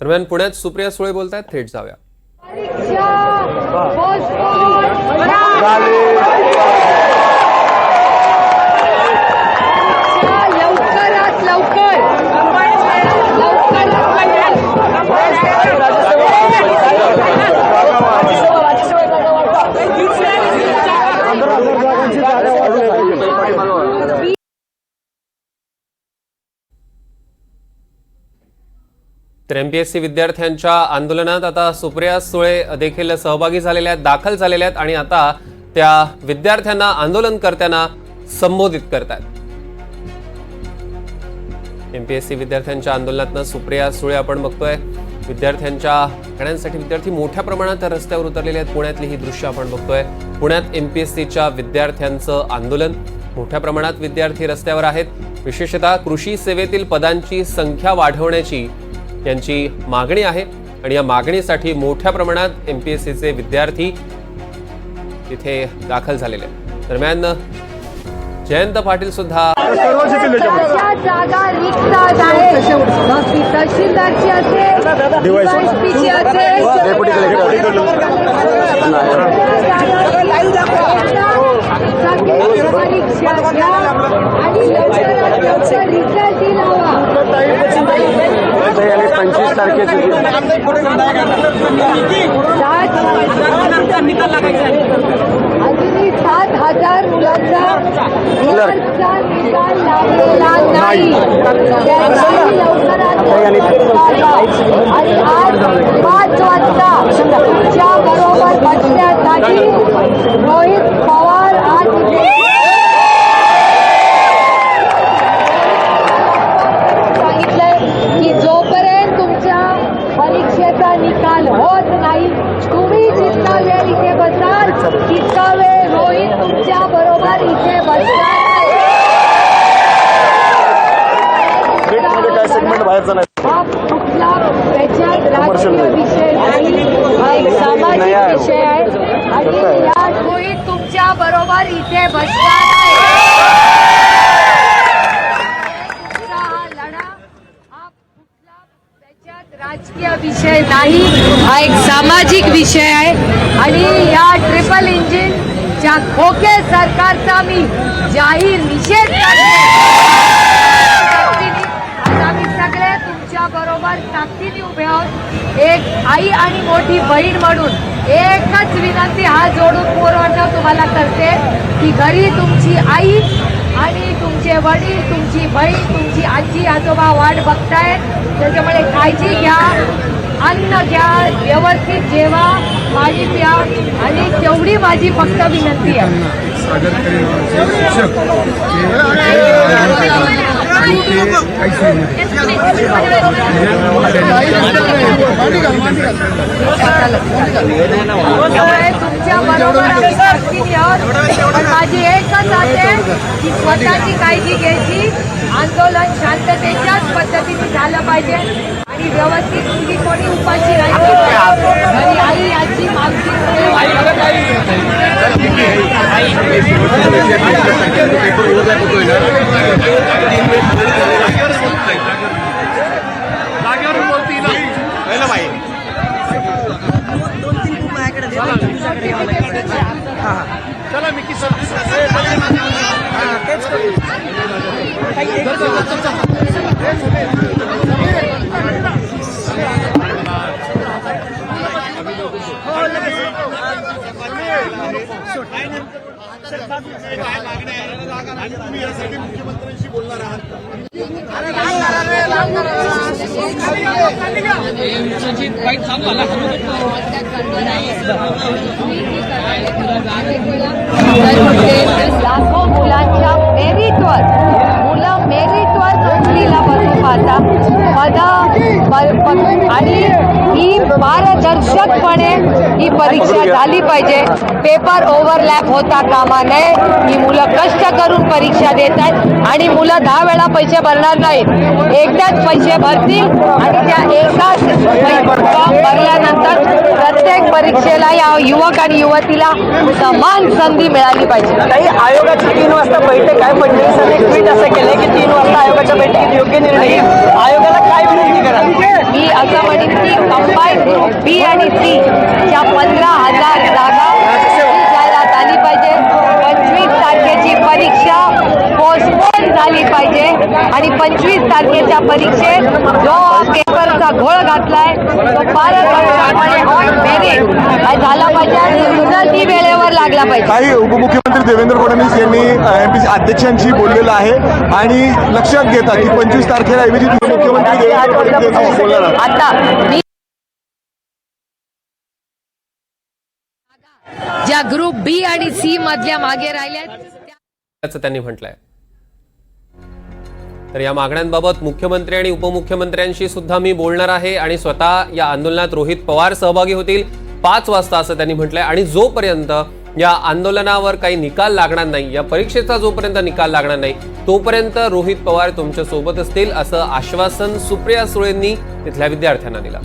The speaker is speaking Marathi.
दरम्यान पुण्यात सुप्रिया सुळे बोलत आहेत थेट जाऊया. तर एम पी तर एमपीएससी विद्यार्थ्यांच्या आंदोलनात आता सुप्रिया सुळे देखील सहभागी झालेल्या आहेत दाखल झालेल्या आहेत आणि आता त्या विद्यार्थ्यांना आंदोलनकर्त्यांना संबोधित करतात एमपीएससी विद्यार्थ्यांच्या आंदोलनातनं सुप्रिया सुळे आपण बघतोय. विद्यार्थ्यांच्या मागण्यांसाठी विद्यार्थी मोठ्या प्रमाणात रस्त्यावर उतरलेले आहेत. पुण्यातली ही दृश्य आपण बघतोय. पुण्यात एमपीएससीच्या विद्यार्थ्यांचं आंदोलन. मोठ्या प्रमाणात विद्यार्थी रस्त्यावर आहेत. विशेषतः कृषी सेवेतील पदांची संख्या वाढवण्याची यांची मागणी आहे आणि या मागणीसाठी मोठ्या प्रमाणात एमपीएससीचे विद्यार्थी तिथे दाखल झालेले आहेत दरम्यान जयंत पाटील सुद्धा जागा रिक्त आहेत तहसीलदारची असेल असेल आणि लवकरात लवकर पंचवीस तारखेची सात हजार मुलांचा नाही त्याचाही लवकरात लवकर लावा. आणि आज पाच वाजता तुमच्या बरोबर बसण्यासाठी रोहित पवार आज इथे सांगितलंय की जोपर्यंत तुमच्या परीक्षेचा निकाल होत नाही तुम्ही जितका वेळ इथे बसाल तितका वेळ रोहित तुमच्या बरोबर इथे बसणार मध्ये काय सेगमेंट बाहेरचा नाही हा कुठला त्याच्यात राजकीय विषय नाही हा एक सामाजिक विषय आहे. आणि या रोहित तुमच्या बरोबर इथे बसणार आहे. राजकीय विषय नाही हा एक सामाजिक विषय आहे. आणि या ट्रिपल इंजिनच्या खोके सरकारचा मी जाहीर निषेध करते आज आम्ही सगळे तुमच्या बरोबर ताकदीने उभे आहोत एक आई आणि मोठी बहीण म्हणून एकच विनंती हात जोडून पोरवणं तुम्हाला करते की घरी तुमची आई आणि तुमचे वडील तुमची बहीण तुमची आजी आजोबा वाट बघतायत त्याच्यामुळे काळजी घ्या अन्न घ्या व्यवस्थित जेवा पाणी प्या आणि तेवढी माझी फक्त विनंती आहे. तुमच्या बरोबर माझी एकच आहे की स्वतःची काळजी घ्यायची आंदोलन शांततेच्याच पद्धतीने झालं पाहिजे. आणि व्यवस्थित मुलगी कोणी उपाशी राहिली आणि आई याची मागणी এখন आणि तुम्ही यासाठी मुख्यमंत्र्यांशी बोलणार आहात. का आणि ही पारदर्शकपणे ही परीक्षा झाली पाहिजे. पेपर ओव्हरलॅप होता कामा नये ही मुलं कष्ट करून परीक्षा देत आहेत. आणि मुलं दहा वेळा पैसे भरणार नाहीत. एकदाच पैसे भरतील आणि त्या एकाच फॉर्म भरल्यानंतर प्रत्येक परीक्षेला या युवक आणि युवतीला समान संधी मिळाली पाहिजे. काही आयोगाची तीन वाजता बैठक आहे. फडणवीसांनी ट्विट असं केलंय की तीन वाजता आयोगाच्या बैठकीत योग्य निर्णय घेईल. आयोगाला काय विनंती करा मी असं म्हणेन आणि पंचवीस तारखेच्या परीक्षेत जो पेपरचा घोळ घातलाय तो मेरिट झाला पाहिजे? वेळेवर लागला पाहिजे? काही उपमुख्यमंत्री देवेंद्र फडणवीस यांनी एमपीसी अध्यक्षांशी बोललेलं आहे आणि लक्षात घेता की पंचवीस तारखेला ऐवजी मुख्यमंत्री देवेंद्र फडणवीस यांच्याशी बोलणार आहात आता मी ज्या ग्रुप बी आणि सी मधल्या मागे असं त्यांनी म्हटलंय. तर या मागण्यांबाबत मुख्यमंत्री आणि उपमुख्यमंत्र्यांशी सुद्धा मी बोलणार आहे आणि स्वतः या आंदोलनात रोहित पवार सहभागी होतील. पाच वाजता असं त्यांनी म्हटलंय. आणि जोपर्यंत या आंदोलनावर काही निकाल लागणार नाही या परीक्षेचा जोपर्यंत निकाल लागणार नाही तोपर्यंत रोहित पवार तुमच्यासोबत असतील असं आश्वासन सुप्रिया सुळेंनी तिथल्या विद्यार्थ्यांना दिलं.